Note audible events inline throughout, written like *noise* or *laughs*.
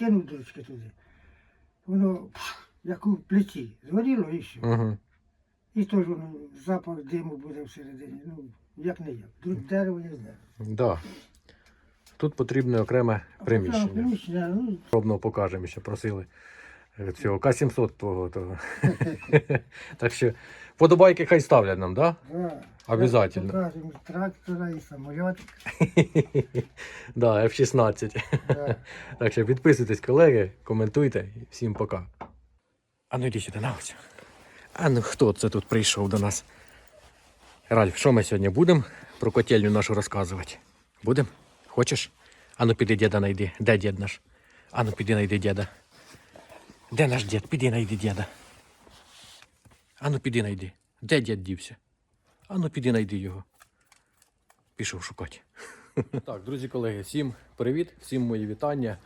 кинув дочки туди. Воно як у плиті, згоріло і все. Угу. І теж воно запах диму буде всередині. Ну, як не як. Тут дерево є дерево. Да. Тут потрібне окреме приміщення. приміщення, ну, Пробно покажемо, що просили цього К-700 твого. Того. *laughs* так що подобайки хай ставлять нам, да? да. Обязательно. Покажемо трактора, і самоліт. *laughs* да, F-16. Да. *laughs* Так що підписуйтесь, колеги, коментуйте всім пока. А ну йди сюди на ось. А ну хто це тут прийшов до нас? Ральф, що ми сьогодні будемо про котельню нашу розказувати? Будем? Хочеш? А ну піди діда найди. Де дід наш? А ну піди найди діда. Де наш дід? Піди найди діда. А ну піди найди. Де дід дівся? А ну піди найди його. Пішов шукати. *laughs* Так, друзі колеги, всім привіт, всім мої вітання.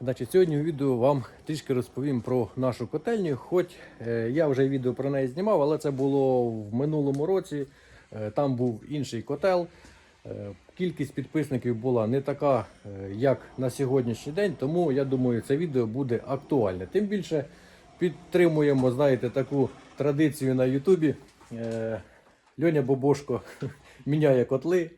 Значить, сьогодні у відео вам трішки розповім про нашу котельню. Хоч е, я вже відео про неї знімав, але це було в минулому році. Е, там був інший котел. Е, кількість підписників була не така, е, як на сьогоднішній день, тому я думаю, це відео буде актуальне. Тим більше підтримуємо, знаєте, таку традицію на Ютубі. Е, Льоня Бобошко *laughs* міняє котли.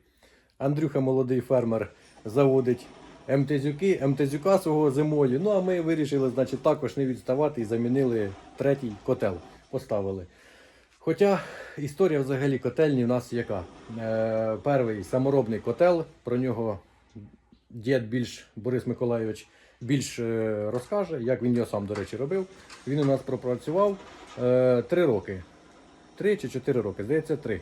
Андрюха, молодий фермер, заводить МТЗюки, МТЗюка свого зимою. Ну а ми вирішили, значить, також не відставати і замінили третій котел. Поставили. Хоча історія взагалі котельні в нас яка? Е, перший саморобний котел, про нього дід більш Борис Миколайович більш е, розкаже, як він його сам, до речі, робив. Він у нас пропрацював е, три роки. Три чи чотири роки, здається, три.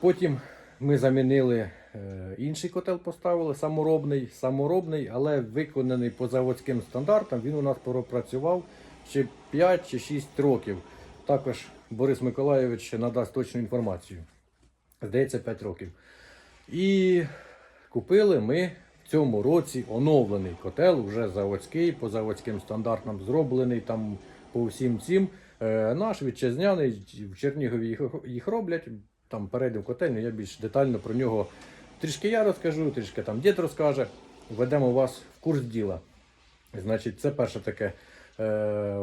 Потім ми замінили е, інший котел, поставили саморобний, саморобний, але виконаний по заводським стандартам. Він у нас пропрацював ще 5 чи 6 років. Також Борис Миколайович надасть точну інформацію. Здається, 5 років. І купили ми в цьому році оновлений котел, вже заводський, по заводським стандартам зроблений там по всім цим. Е, наш вітчизняний в Чернігові їх, роблять. Там перейдемо в котельню, я більш детально про нього трішки я розкажу, трішки там дід розкаже. Введемо вас в курс діла. Значить, це перше таке. Е,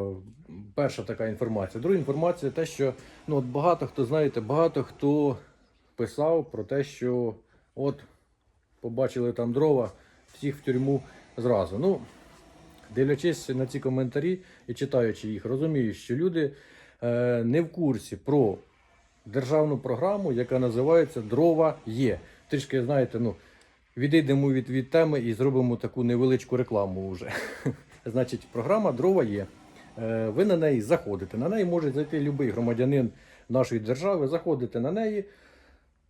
перша така інформація. Друга інформація те, що ну, от багато хто знаєте, багато хто писав про те, що от побачили там дрова, всіх в тюрму зразу. Ну, дивлячись на ці коментарі і читаючи їх, розумію, що люди е, не в курсі про державну програму, яка називається Дрова є. Трішки, знаєте, ну, відійдемо від, від теми і зробимо таку невеличку рекламу вже. *laughs* Значить, програма Дрова є. Е, Ви на неї заходите. На неї може зайти будь-який громадянин нашої держави, заходите на неї,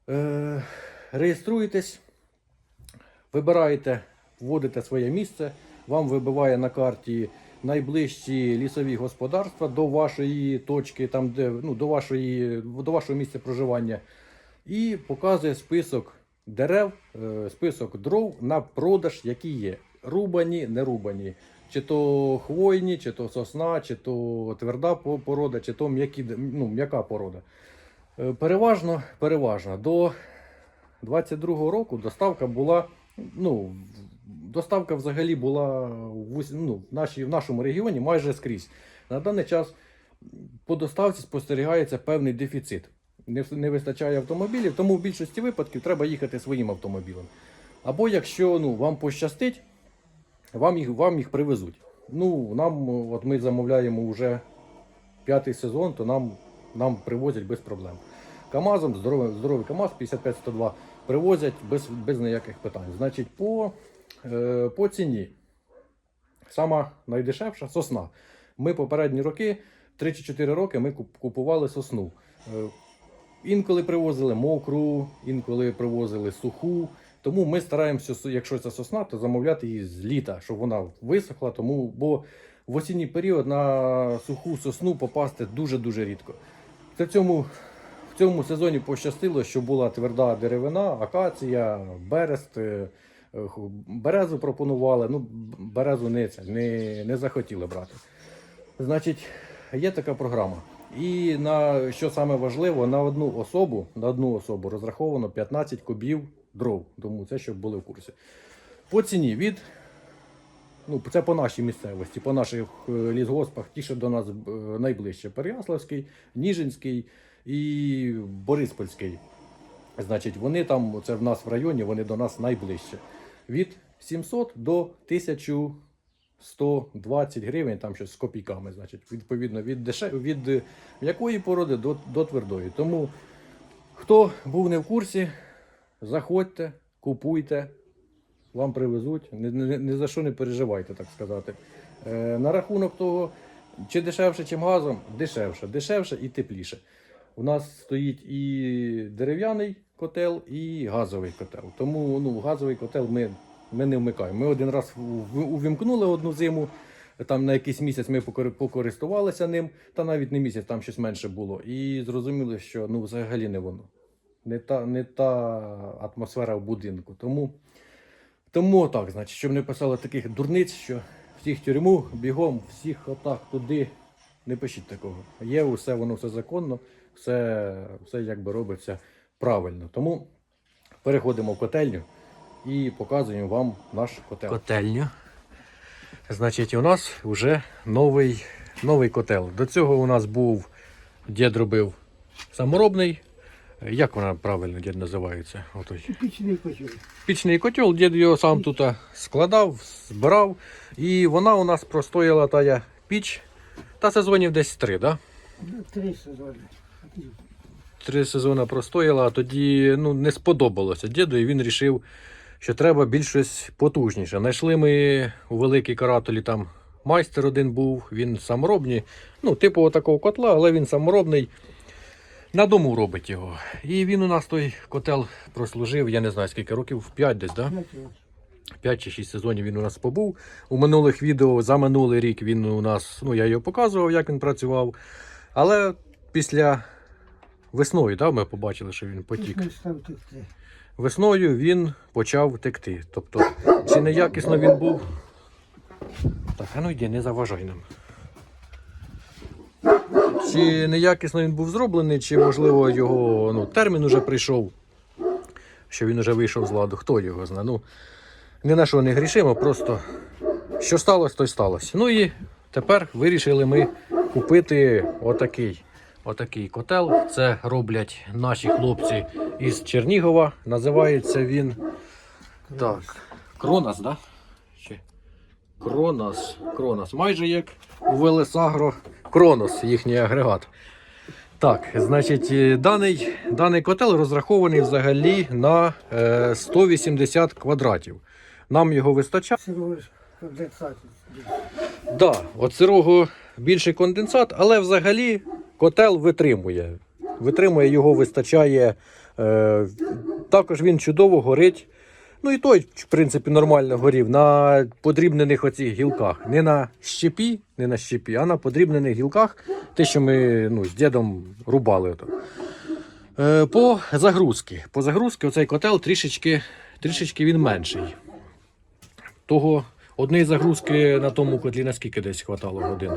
е, реєструєтесь, вибираєте, вводите своє місце, вам вибиває на карті найближчі лісові господарства до вашої точки, там, де, ну, до, вашої, до вашого місця проживання, і показує список дерев, е, список дров на продаж, які є. Рубані, не рубані. Чи то хвойні, чи то сосна, чи то тверда порода, чи то м'які, ну, м'яка порода. Е, Переважно, переважно до 22-го року доставка була. Ну, доставка взагалі була в, ну, в, нашій, в нашому регіоні майже скрізь. На даний час по доставці спостерігається певний дефіцит. Не, не вистачає автомобілів, тому в більшості випадків треба їхати своїм автомобілем. Або якщо ну, вам пощастить, вам їх, вам їх привезуть. Ну, нам, от ми замовляємо вже п'ятий сезон, то нам, нам привозять без проблем. КАМАЗом, здоровий, здоровий КАМАЗ 55-102 привозять без, без ніяких питань. Значить, по, е, по ціні. Сама найдешевша сосна. Ми попередні роки, 3 чи 4 роки, ми купували сосну. Е, Інколи привозили мокру, інколи привозили суху. Тому ми стараємося, якщо це сосна, то замовляти її з літа, щоб вона висохла. Тому, бо в осінній період на суху сосну попасти дуже-дуже рідко. Це в цьому, в цьому сезоні пощастило, що була тверда деревина, акація, берест. е, Березу пропонували, ну березу не, не, не захотіли брати. Значить, є така програма. І на що саме важливо, на одну особу, на одну особу розраховано 15 кубів дров. Тому це щоб були в курсі. По ціні від Ну, це по нашій місцевості, по наших е, лісгоспах, ті, що до нас е, найближче. Переяславський, Ніжинський і Бориспольський. Значить, вони там, це в нас в районі, вони до нас найближче. Від 700 до 1120 гривень, там щось з копійками, значить, відповідно від, дешев... від е, м'якої породи до, до твердої. Тому хто був не в курсі, заходьте, купуйте, вам привезуть. Ні, ні, ні за що не переживайте, так сказати. Е, на рахунок того, чи дешевше, чим газом, дешевше, дешевше і тепліше. У нас стоїть і дерев'яний котел, і газовий котел. Тому ну, газовий котел ми, ми не вмикаємо. Ми один раз увімкнули одну зиму, там на якийсь місяць ми покористувалися ним, та навіть не місяць, там щось менше було. І зрозуміли, що ну, взагалі не воно. Не та, не та атмосфера в будинку. Тому, тому так, значить, щоб не писали таких дурниць, що всіх тюрму, бігом, всіх отак туди. Не пишіть такого. Є усе, воно все законно, все, все якби робиться правильно. Тому переходимо в котельню і показуємо вам наш котел. Котельню. Значить, у нас вже новий, новий котел. До цього у нас був дід робив саморобний. Як вона правильно дід називається? Отой. Пічний котел. Пічний котел, дід його сам тут складав, збирав. І вона у нас простояла тая піч. Та сезонів десь три, да? Ну, Три сезони. Три сезони простояла, а тоді ну, не сподобалося діду, і він вирішив, що треба більш щось потужніше. Знайшли ми у великій каратолі там майстер один був, він саморобний, ну, типу такого котла, але він саморобний. На дому робить його. І він у нас той котел прослужив, я не знаю скільки років, 5 десь, да? 5 чи 6 сезонів він у нас побув. У минулих відео за минулий рік він у нас, ну я його показував, як він працював. Але після весною, да, ми побачили, що він потік. Весною він почав текти. Тобто, чи неякісно він був. Так, а ну йди, не заважай нам. Чи неякісно він був зроблений, чи можливо його ну, термін уже прийшов, що він уже вийшов з ладу, хто його знає. Ну, ні на що не грішимо, просто що сталося, то й сталося. Ну і тепер вирішили ми купити отакий, отакий котел. Це роблять наші хлопці із Чернігова. Називається він так. Кронас, да? Чи? Кронос. Кронос. Майже як у Велесагро Кронос, їхній агрегат. Так, значить, е, даний, даний котел розрахований взагалі на е, 180 квадратів. Нам його вистачає. Сировий конденсат. Да, от сирого більший конденсат, але взагалі котел витримує. Витримує, його вистачає. Е, також він чудово горить. Ну і той, в принципі, нормально горів на подрібнених оцих гілках. Не на щепі, не на щепі, а на подрібнених гілках, те, що ми ну, з дідом рубали. Ото. Е, по загрузки. По загрузки оцей котел трішечки, трішечки він менший. Того однієї загрузки на тому котлі наскільки десь хватало годин?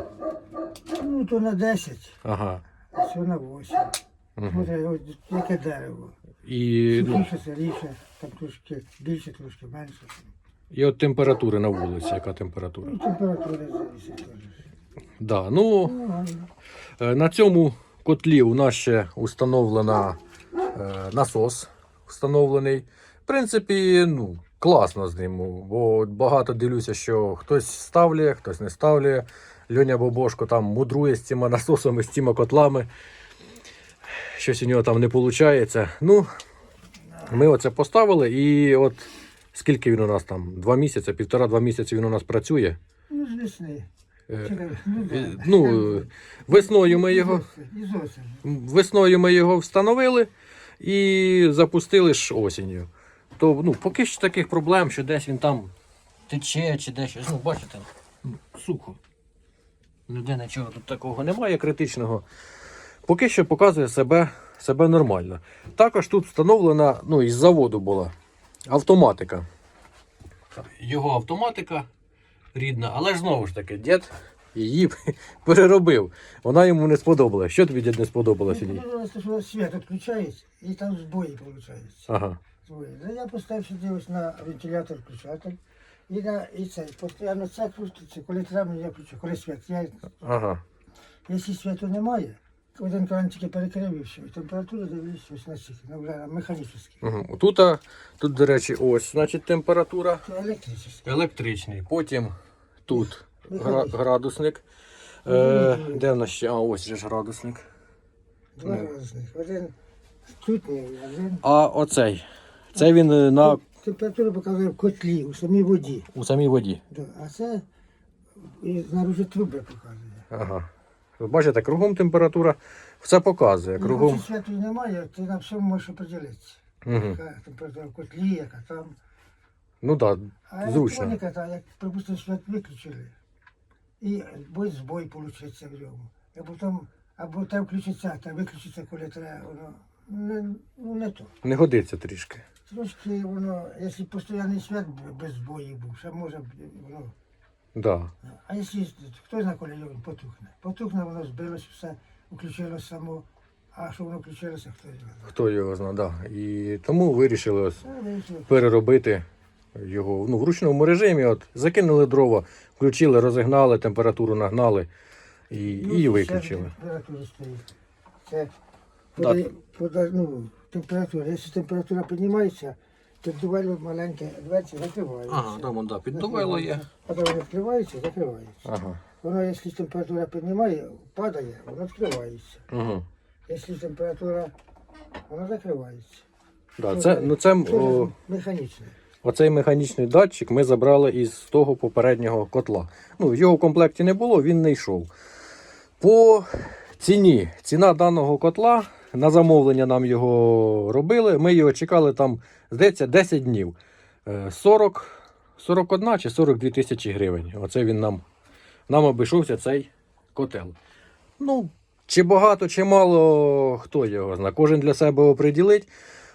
Ну, то на 10, Ага. а все на 8. Угу. Смотри, ось яке дерево. І, ну, Сухіше, сиріше, там трошки більше, трошки менше. і от температури на вулиці, яка температура? Ну, температура зависить теж. Да, ну, Ну. Е, На цьому котлі у нас ще установлена е, насос встановлений. В принципі, ну, класно з ним, бо багато дивлюся, що хтось ставлює, хтось не ставлює. Льоня Бобошко там мудрує з цими насосами, з цими котлами. Щось у нього там не виходить. Ну, ми оце поставили, і от скільки він у нас там? Два місяці, півтора-два місяці він у нас працює. Ну, з весни. Е, Ну, е. Ну, весною ми його. Весною ми його встановили і запустили ж осінню. То ну, поки що таких проблем, що десь він там тече чи десь щось. Ну, бачите, ну, сухо. Ніде нічого тут такого немає критичного. Поки що показує себе, себе нормально. Також тут встановлена, ну, із заводу була автоматика. Його автоматика рідна, але ж знову ж таки, дід її *laughs* переробив. Вона йому не сподобалась. Що тобі дід не сподобалося? Ну, їй? Просто, що світ відключається, і там збої виходить. Ага. Ну, я поставив сюди ось на вентилятор включатель. І, на, і це, постійно це крутиться, коли треба, я включу, коли світ. Я, Ага. якщо світу немає, один кран тільки перекрив і все. І температура дивлюсь ось на цих, на вже механічних. Угу. Тут, а, тут, до речі, ось, значить, температура. Це електричний. Електричний. Потім тут гра- Механічний. градусник. Е, де в нас ще? А, ось же ж градусник. Два Ну. різних. Один стутний, один. А оцей. Це він е, на, Температура показує в котлі, у самій воді. у самій воді. Да. А це і знаружи труби показує. Ага. Ви бачите, кругом температура все показує. Ну, Кругом. Якщо світу немає, ти на всьому можеш определитися. Угу. Яка температура в котлі, яка там. Ну так, А Зручно. електроніка, та, як, припустимо, світ виключили, і буде збой получиться в ньому. І потім або те включиться, та виключиться, коли треба, воно не, ну, не то. не годиться трішки. Трошки воно, якщо постійний світ бу- без збоїв був, ще може б воно. Да. А якщо хто знає, коли він потухне? Потухне, воно збилось, все, включилось само, а що воно включилося, хто його знає. Хто його знає, да. І тому вирішили ось переробити його ну, в ручному режимі. От, закинули дрова, включили, розігнали, температуру нагнали і, Ну, і виключили. Це Так. подає, подає, ну, температура. Якщо температура піднімається, то піддувайло маленьке дверці закриваються. Ага, там, да, піддувайло є. А коли вони відкриваються, закриваються. Ага. Воно, якщо температура піднімає, падає, воно відкривається. Угу. Якщо температура, воно закривається. Да, це, ну, це, Це о, механічне. оцей механічний датчик ми забрали із того попереднього котла. Ну, його в комплекті не було, він не йшов. По ціні. Ціна даного котла на замовлення нам його робили. Ми його чекали там, здається, 10 днів. Е, 40, 41 чи 42 тисячі гривень. Оце він нам, нам обійшовся цей котел. Ну, чи багато, чи мало, хто його знає. Кожен для себе оприділить.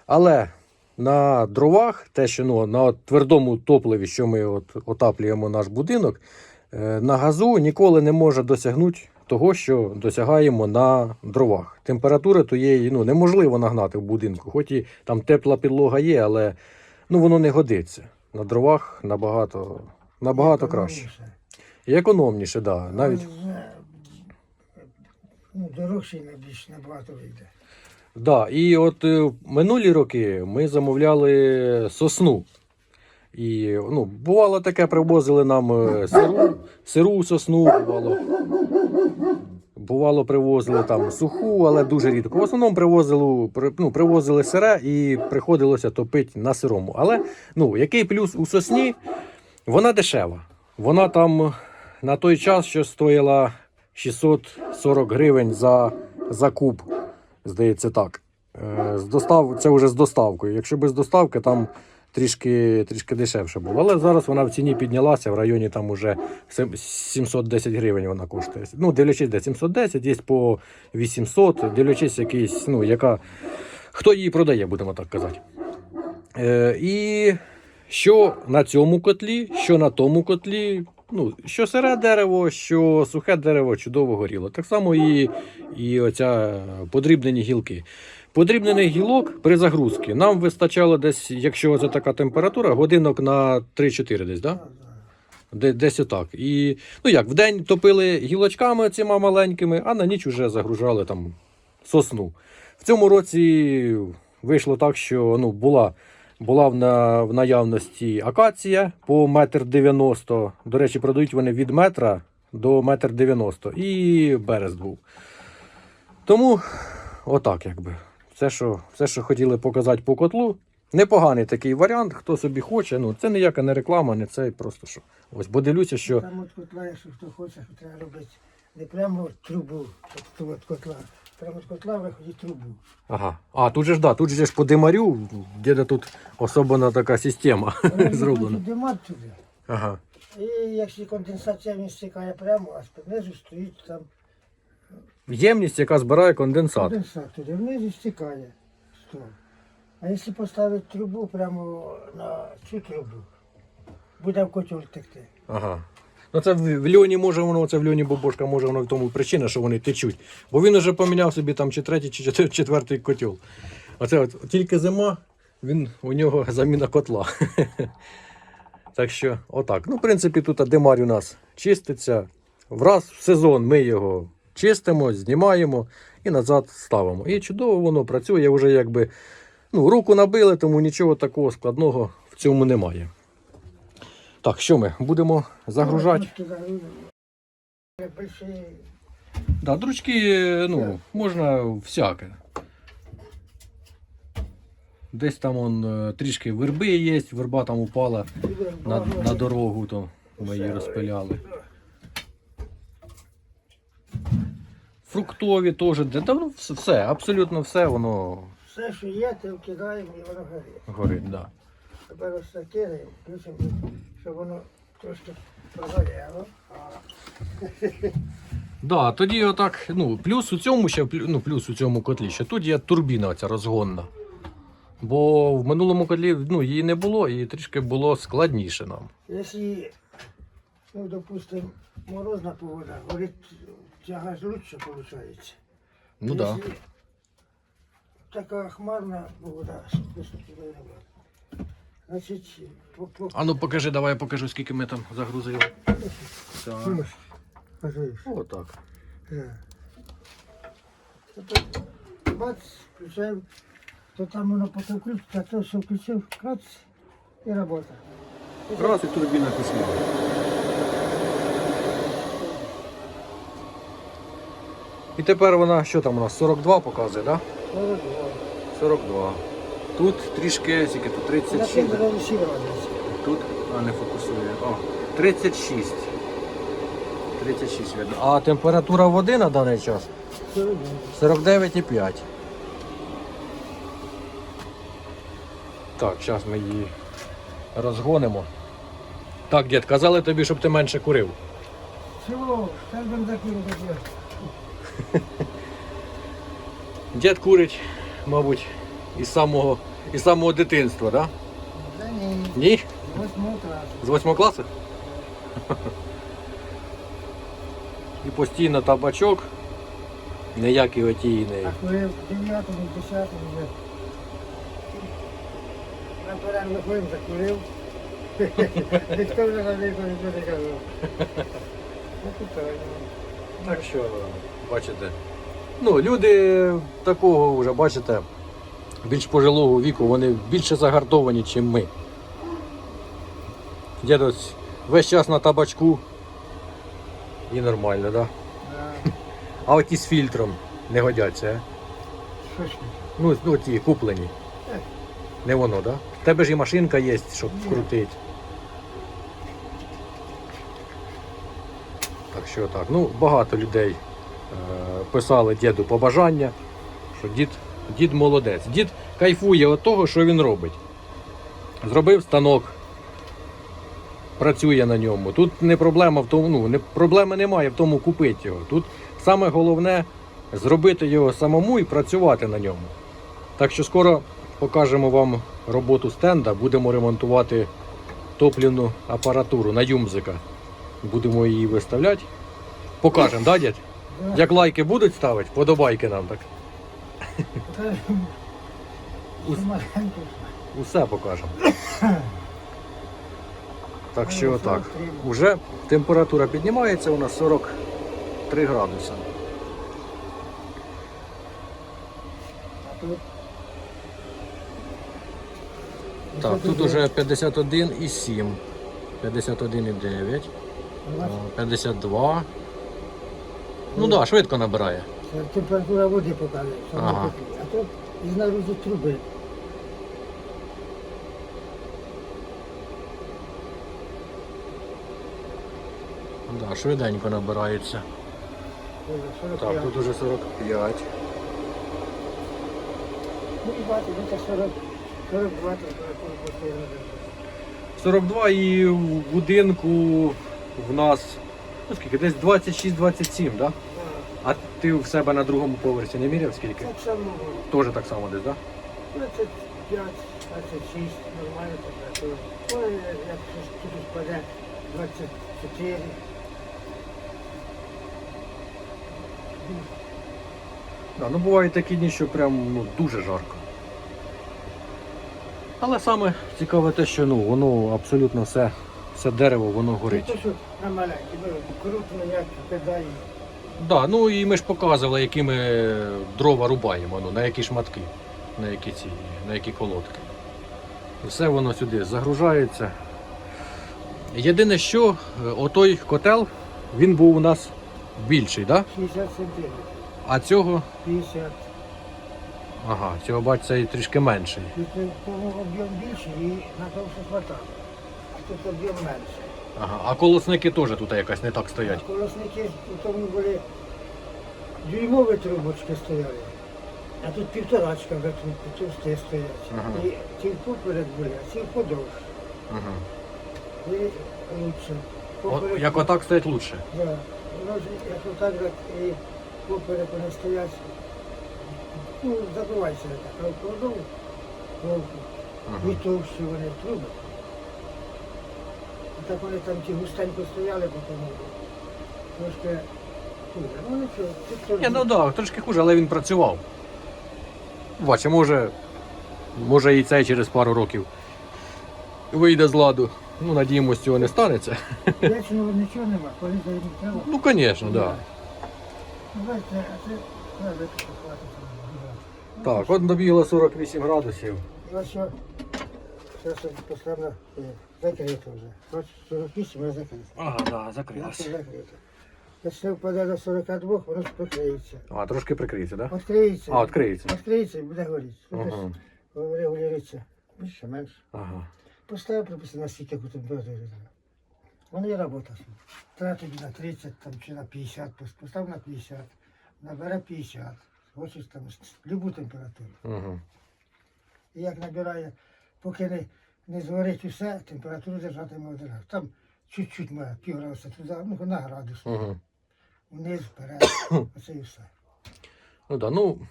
Але на дровах, те, що ну, на твердому топливі, що ми от, отаплюємо наш будинок, е, на газу ніколи не може досягнути того, що досягаємо на дровах. Температури тієї ну, неможливо нагнати в будинку. Хоч і там тепла підлога є, але ну, воно не годиться. На дровах набагато, набагато краще. І економніше, да, навіть. Але, Ну, дорожче і більш набагато вийде. Да, і от е, минулі роки ми замовляли сосну. І ну, бувало таке, привозили нам е, сиру, сиру сосну, бувало. Бувало, привозили там суху, але дуже рідко. В основному привозили, при- ну, привозили сире і приходилося топити на сирому. Але ну, який плюс у сосні? Вона дешева. Вона там на той час, що стоїла 640 гривень за, за куб. Здається, так. Е, З достав... Це вже з доставкою. Якщо без доставки, там трішки, трішки дешевше було. Але зараз вона в ціні піднялася в районі там уже 710 гривень вона коштує. Ну, дивлячись, де 710, є по 800, дивлячись, якийсь, ну, яка. Хто її продає, будемо так казати. Е, і що на цьому котлі, що на тому котлі. Ну, що сире дерево, що сухе дерево чудово горіло. Так само і, і оця подрібнені гілки. Подрібнений гілок при загрузці нам вистачало десь, якщо це така температура, годинок на 3-4 десь, да? Десь отак. І ну як, вдень топили гілочками цими маленькими, а на ніч вже загружали там сосну. В цьому році вийшло так, що ну, була, була в, на, в наявності акація по метр дев'яносто. До речі, продають вони від метра до метр дев'яносто. І берест був. Тому отак, якби. Все, що, все, що хотіли показати по котлу. Непоганий такий варіант, хто собі хоче. Ну, це ніяка не реклама, не це просто що. Ось, бо дивлюся, що. Там от котла, якщо хто хоче, то треба робити не прямо от трубу, от от котла. Прямо з котла виходить трубу. Ага. А, тут же ж да, тут же ж по димарю, де тут особана така система *laughs* зроблена. Димар туди. Ага. І якщо конденсація він стікає прямо, а знизу стоїть там Ємність, яка збирає конденсат. конденсат туди, внизу стікає. Струм. А якщо поставити трубу прямо на цю трубу, буде в котел текти. Ага. Ну це в, в льоні може воно, це в льоні бобошка, може воно в тому причина, що вони течуть. Бо він вже поміняв собі там чи третій, чи чотир- четвертий котел. Оце от тільки зима, він у нього заміна котла. *laughs* Так що, отак. Ну, в принципі, тут димарь у нас чиститься. Враз в сезон ми його чистимо, знімаємо і назад ставимо. І чудово воно працює, вже якби ну, руку набили, тому нічого такого складного в цьому немає. Так, що ми будемо загружати? Да, дручки, ну, можна всяке. Десь там он, е, трішки верби є, верба там упала на, на дорогу, то ми її розпиляли. Фруктові теж, де ну, вс- все, абсолютно все воно Все, що є, те вкидаємо і воно горить. горить. Да. Тепер ось так кидаємо, включимо, щоб воно трошки прогоряло. А, Да, тоді отак, ну, плюс у цьому ще, плю- ну, плюс у цьому котлі, що тут є турбіна оця розгонна. Бо в минулому котлі ну, її не було і трішки було складніше нам. Якщо, ну, допустим, морозна погода, горить тяга ж лучше виходить. Ну. Да. Така хмарна погода, спустя туди не буде. Значить, по, по, А ну покажи, давай я покажу, скільки ми там загрузили. Так. Ну. Отак. Так. Тепер бац, включаємо, то там воно потім включиться, а то все включив, клац, і робота. Раз і турбіна пішла. І тепер вона, що там у нас, 42 показує, так? Да? 42. 42. Тут трішки, скільки тут, 36. 5 градусів разниця. Тут, а не фокусує. О, 36. 36 видно. А температура води на даний час 49,5. Так, зараз ми її розгонимо. Так, дід, казали тобі, щоб ти менше курив. Чого? Так будемо такі робити. *laughs* Дід курить, мабуть, із самого, із самого дитинства, так? Да? Та ні, Ні? восьмого класу. З 8 класу? *laughs* І постійно табачок. Ніякий отій не. А коли в 9 10 вже на перерву виходимо, закурив. *laughs* Ніхто вже на нічого не казав. Ну, питання. Так що, бачите. Ну, люди такого вже, бачите, більш пожилого віку, вони більше загартовані, ніж ми. Дід ось весь час на табачку. І нормально, так? Да? Да. А оті з фільтром не годяться, а? Що? Ну, ну ті куплені. Так. Не воно, так? Да? В тебе ж і машинка є, щоб вкрутити. Так що так. Ну, багато людей е, писали діду побажання, що дід, дід молодець. Дід кайфує від того, що він робить. Зробив станок, працює на ньому. Тут не проблема в тому, ну, не, проблеми немає в тому купити його. Тут саме головне зробити його самому і працювати на ньому. Так що скоро покажемо вам роботу стенда, будемо ремонтувати топлівну апаратуру на юмзика. Будемо її виставляти. Покажемо, да, дядь? Як лайки будуть ставити, подобайки нам так. Маленько. Усе покажемо. Так що Ну, так. Уже температура піднімається у нас 43 градуси. Так, тут уже 51,7, 51,9, 52. Ну так, да, швидко набирає. Температура води показує. Ага. А тут знаружи труби. Да, швиденько набирається. Ой, Так, 45. тут уже 45. Ну, і бачите, це 40, 42 температура постійно. 42 і в будинку в нас ну скільки, десь 26-27, да? Ти в себе на другому поверсі не міряв скільки? Так само було. Теж так само десь, да? 25, 26, нормальна температура. Ой, як щось тут впаде 24. Да, ну бувають такі дні, що прям ну, дуже жарко. Але саме цікаве те, що ну, воно абсолютно все все дерево, воно горить. то, що на маленькі, крупно як кидає. Да, ну і ми ж показували, які ми дрова рубаємо, ну, на які шматки, на які ці, на які колодки. Все воно сюди загружається. Єдине, що е, отой котел, він був у нас більший, да? 60 сантиметрів, а цього, 50. ага, цього бач, цей трішки менший. І тому об'єм більший і надовше хватало. А тут об'єм менший. Ага. А колосники теж тут якась не так стоять. Колосники у тому були дюймові трубочки стояли. А тут півторачка вже трубки, товсті стоять. Ага. І ті поперед були, а ці подовше. Ага. І лучше. О, Поперек- як отак стоять лучше. Да. Воно ж як отак от і поперек вони стоять. Ну, забивайся так, а вкладов вовку. Ага. І товщі вони труби. Так вони там ті густенько стояли, потім трошки хуже. Ну нічого, тут теж. Ні, ну так, да, трошки хуже, але він працював. Бачимо, може, може і цей через пару років вийде з ладу. Ну, надіємось, цього не станеться. Вічного нічого нема, коли за треба. Ну, звісно, так. Да. Ну, Бачите, а це треба хватить. Так, от набігло 48 градусів. Ну зараз я поставлю е, закрито вже. Бачиш, 48 вже закрито. Ага, да, Наша закрилося. закрито. Якщо впаде до 42, воно ж прикриється. А, трошки прикриється, так? Да? Відкриється. А, відкриється. Відкриється і буде горіти. Ага. Регулюється. Більше, менше. ага. Поставив прописано скільки яку температуру треба. Воно є робота. Тоді на 30 там, чи на 50, пос- постав на 50, набере 50. Хочеш там любу температуру. Угу. І як набирає, поки не, не згорить усе, температуру держатиме один градус. Там чуть-чуть має пів градуса туди, ну на градус. Угу. Вниз, вперед. *coughs* Оце і все. Ну да, ну,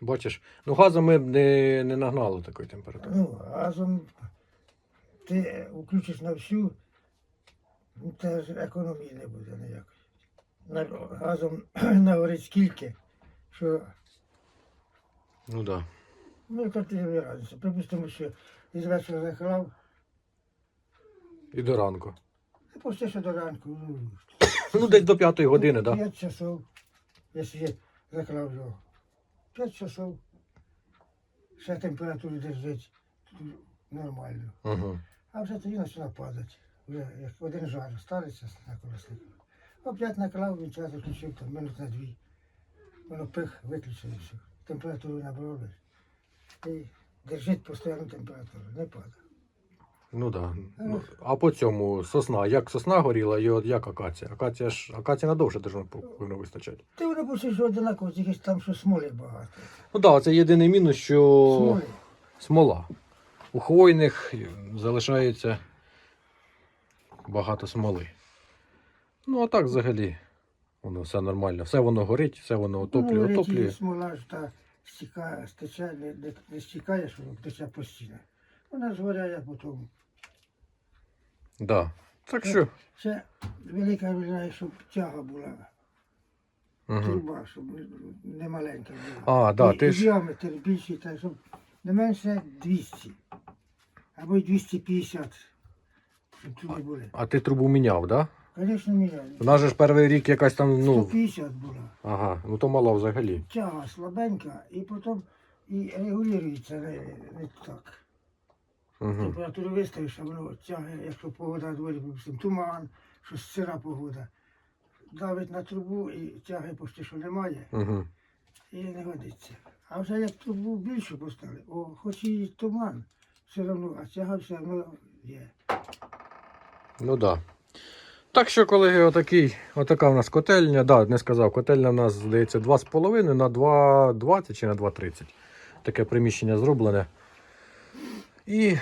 бачиш, ну газом ми б не, не нагнали такої температури. Ну, разом ти включиш на всю, ну, теж економії не буде ніякої. На, газом *clears throat* нагорить скільки, що Ну да. ну яка ти разниця. Припустимо, що із вечора заклав, І до ранку. і пусти що до ранку. Ну, *coughs* Ну, десь до п'ятої години, так? 5 часов, якщо я заклав його. 5 часов. Ще температуру держить нормально. Угу. А вже тоді почала падати. Вже як один жар ставиться на колеснику. Опять наклав, він час включив там минут на дві. Воно пих, виключив все. Температуру набрали. І держить постійну температуру, не падає. Ну так. Да. Ну, а по цьому сосна. Як сосна горіла і от як акація? Акація ж акація надовше должна повинна вистачати. Ти воно почти що одинаково, тільки ж там що смоли багато. Ну так, да, це єдиний мінус, що Смоли. смола. У хвойних залишається багато смоли. Ну, а так взагалі воно все нормально. Все воно горить, все воно отоплює, Ну, отоплює. смола ж та стікає, стече, не, не, не стікає, що тече постійно. Вона згоряє потім. Да. Так що. Це велика війна, щоб тяга була. Труба, щоб не маленька була. А, да, І- ти і ж. діаметр більший, так, щоб не менше 200. Або й 250. Щоб були. А ти трубу міняв, да? Звісно, міняли. У нас же ж перший рік якась там, ну. 150 була. Ага, ну то мало взагалі. Тяга слабенька, і потім і регулюється не, не так. Угу. Температуру виставиш, а воно тягне, якщо погода дворі, допустим, туман, що сира погода. Давить на трубу і тяги почти що немає. Угу. і не годиться. А вже як трубу більше поставили, о, хоч і туман, все одно, а тяга все одно є. Ну да. Так що, колеги, отакий, отака в нас котельня. Да, не сказав, котельня в нас, здається, 2,5 на 2,20 чи на 2,30. Таке приміщення зроблене. І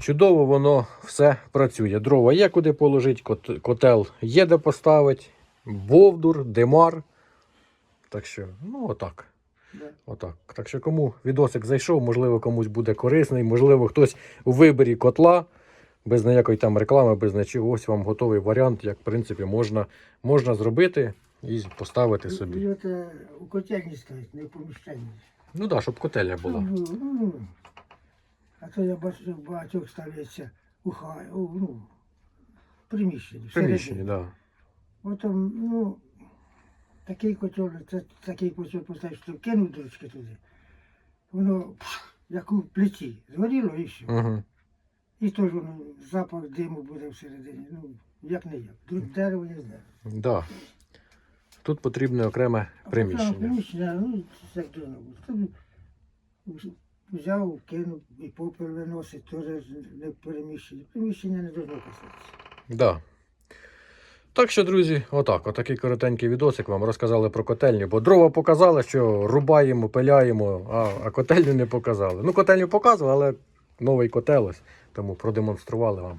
чудово воно все працює. Дрова є куди положити, кот- котел є де поставити, бовдур, демар. Так що, ну отак. Отак. Так що кому відосик зайшов, можливо, комусь буде корисний, можливо, хтось у виборі котла, без ніякої там реклами, без нічого. Ось вам готовий варіант, як в принципі можна, можна зробити і поставити І, собі. і от е, у котельні стоїть, не в поміщенні. Ну так, да, щоб котельня була. Ну, ну, а то я бачу, що багатьох ставляться у хай, у, ну, приміщенні. Приміщенні, так. Да. От ну, такий котел, це такий котел поставиш, що кинув дочки туди. Воно пш, як у плиті, згоріло і все. Угу. І теж воно запах диму буде всередині. Ну, як не як. Тут дерево є дерево. Да. Тут потрібне окреме А приміщення. Приміщення, ну, це як бути. Тут Взяв, кинув і попел виносить, теж не приміщення. Приміщення не должно касатися. Да. Так що, друзі, отак, отакий коротенький відосик вам розказали про котельню, бо дрова показали, що рубаємо, пиляємо, а, а котельню не показали. Ну, котельню показували, але новий котел ось, тому продемонстрували вам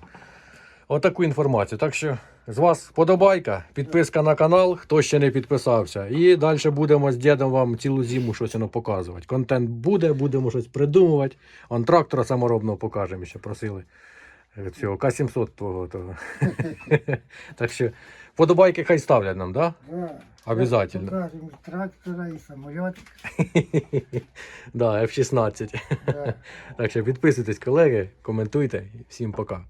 отаку інформацію. Так що з вас вподобайка, підписка на канал, хто ще не підписався. І далі будемо з дідом вам цілу зиму щось показувати. Контент буде, будемо щось придумувати. Он трактора саморобного покажемо, ще просили. Цього К-700 твого того. *laughs* так що подобайки хай ставлять нам, да? Да. Обязательно. Покажемо трактора, і самоліт. *laughs* да, F-16. Да. Так що підписуйтесь, колеги, коментуйте. Всім пока.